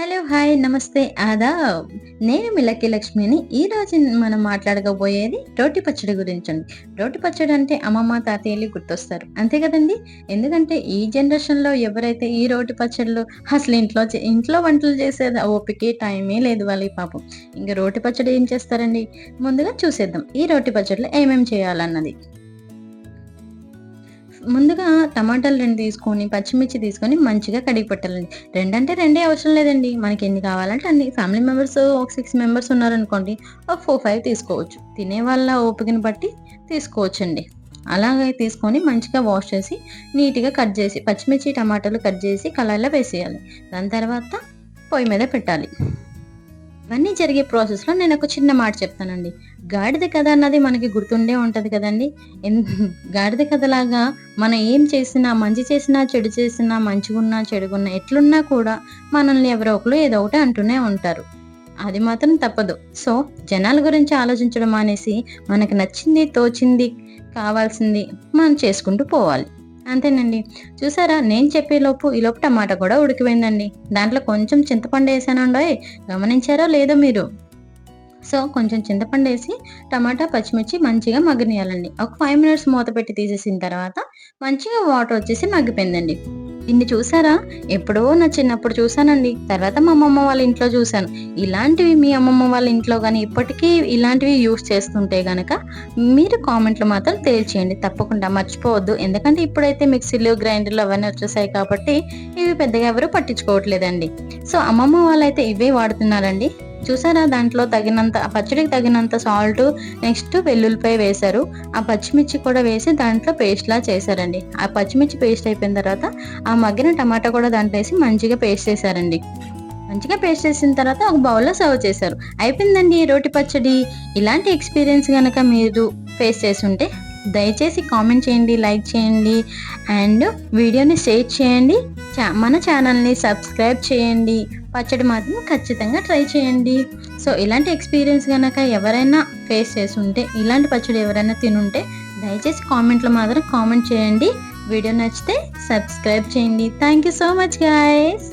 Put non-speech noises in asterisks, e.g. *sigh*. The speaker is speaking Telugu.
హలో హాయ్ నమస్తే ఆదాబ్. నేను మిలకి లక్ష్మిని ఈ రోజు మనం మాట్లాడకపోయేది రోటి పచ్చడి గురించి అండి. రోటి పచ్చడి అంటే అమ్మమ్మ తాతయ్యలు గుర్తొస్తారు. అంతే కదండి? ఎందుకంటే ఈ జనరేషన్లో ఎవరైతే ఈ రోటి పచ్చళ్ళు అసలు ఇంట్లో చే- ఇంట్లో వంటలు చేసేది ఓపిక టైమే లేదు వాళ్ళకి పాపం. ఇంకా రోటి పచ్చడి ఏం చేస్తారండి? ముందుగా చూసేద్దాం. ఈ రోటి పచ్చడిలో ఏమేమి చేయాలన్నది. ముందుగా టమాటాలు రెండు తీసుకొని పచ్చిమిర్చి తీసుకొని మంచిగా కడిగి పెట్టాలండి. రెండంటే రెండే అవసరం లేదండి. మనకి ఎన్ని కావాలంటే అన్ని. ఫ్యామిలీ మెంబర్స్ ఒక సిక్స్ మెంబర్స్ ఉన్నారనుకోండి ఒక ఫోర్ ఫైవ్ తీసుకోవచ్చు. తినే వాళ్ళ ఓపికని బట్టి తీసుకోవచ్చండి. అలాగే తీసుకొని మంచిగా వాష్ చేసి నీట్గా కట్ చేసి పచ్చిమిర్చి టమాటాలు కట్ చేసి కళాయిలో వేసేయాలి. దాని తర్వాత పొయ్యి మీద పెట్టాలి. ఇవన్నీ జరిగే ప్రాసెస్లో నేను ఒక చిన్న మాట చెప్తానండి. గాడిద కథ అన్నది మనకి గుర్తుండే ఉంటుంది కదండి. *laughs* గాడిద కథలాగా మనం ఏం చేసినా మంచి చేసినా చెడు చేసినా మంచిగున్నా చెడుగున్నా ఎట్లున్నా కూడా మనల్ని ఎవరో ఒకరు ఏదో ఒకటి అంటూనే ఉంటారు. అది మాత్రం తప్పదు. సో జనాల గురించి ఆలోచించడం అనేసి మనకు నచ్చింది తోచింది కావాల్సింది మనం చేసుకుంటూ పోవాలి. అంతేనండి. చూసారా? నేను చెప్పే లోపు ఈ లోపు టమాటా కూడా ఉడికిపోయిందండి. దాంట్లో కొంచెం చింతపండు వేసానండో గమనించారో లేదో మీరు? సో కొంచెం చింతపండు వేసి టమాటా పచ్చిమిర్చి మంచిగా మగ్గనియాలండి. ఒక ఫైవ్ మినిట్స్ మూత పెట్టి తీసేసిన తర్వాత మంచిగా వాటర్ వచ్చేసి మగ్గిపోయిందండి. ఇన్ని చూసారా? ఎప్పుడో నా చిన్నప్పుడు చూసానండి తర్వాత మా అమ్మమ్మ వాళ్ళ ఇంట్లో చూసాను ఇలాంటివి మీ అమ్మమ్మ వాళ్ళ ఇంట్లో కానీ ఇప్పటికీ ఇలాంటివి యూస్ చేస్తుంటే గనక మీరు కామెంట్లు మాత్రం తెలియచేయండి తప్పకుండా మర్చిపోవద్దు. ఎందుకంటే ఇప్పుడైతే మిక్సీలు గ్రైండర్లు అవన్నీ వచ్చేసాయి కాబట్టి ఇవి పెద్దగా ఎవరు పట్టించుకోవట్లేదండి. సో అమ్మమ్మ వాళ్ళైతే ఇవే వాడుతున్నారండి. చూసారా? దాంట్లో తగినంత ఆ పచ్చడికి తగినంత సాల్ట్ నెక్స్ట్ వెల్లుల్లిపాయ వేశారు. ఆ పచ్చిమిర్చి కూడా వేసి దాంట్లో పేస్ట్ లా చేశారండి. ఆ పచ్చిమిర్చి పేస్ట్ అయిపోయిన తర్వాత ఆ మగ్గిన టమాటా కూడా దాంట్లో వేసి మంచిగా పేస్ట్ చేశారండి. మంచిగా పేస్ట్ చేసిన తర్వాత ఒక బౌల్లో సర్వ్ చేశారు. అయిపోయిందండి రోటి పచ్చడి. ఇలాంటి ఎక్స్పీరియన్స్ కనుక మీరు ఫేస్ చేసి ఉంటే దయచేసి కామెంట్ చేయండి లైక్ చేయండి అండ్ వీడియోని షేర్ చేయండి. చా- మన ఛానల్ని సబ్స్క్రైబ్ చేయండి. పచ్చడి మాత్రం ఖచ్చితంగా ట్రై చేయండి. సో ఇలాంటి ఎక్స్పీరియన్స్ కనుక ఎవరైనా ఫేస్ చేసి ఉంటే ఇలాంటి పచ్చడి ఎవరైనా తినుంటే దయచేసి కామెంట్లో మాత్రం కామెంట్ చేయండి. వీడియో నచ్చితే సబ్స్క్రైబ్ చేయండి. Thank you so much guys.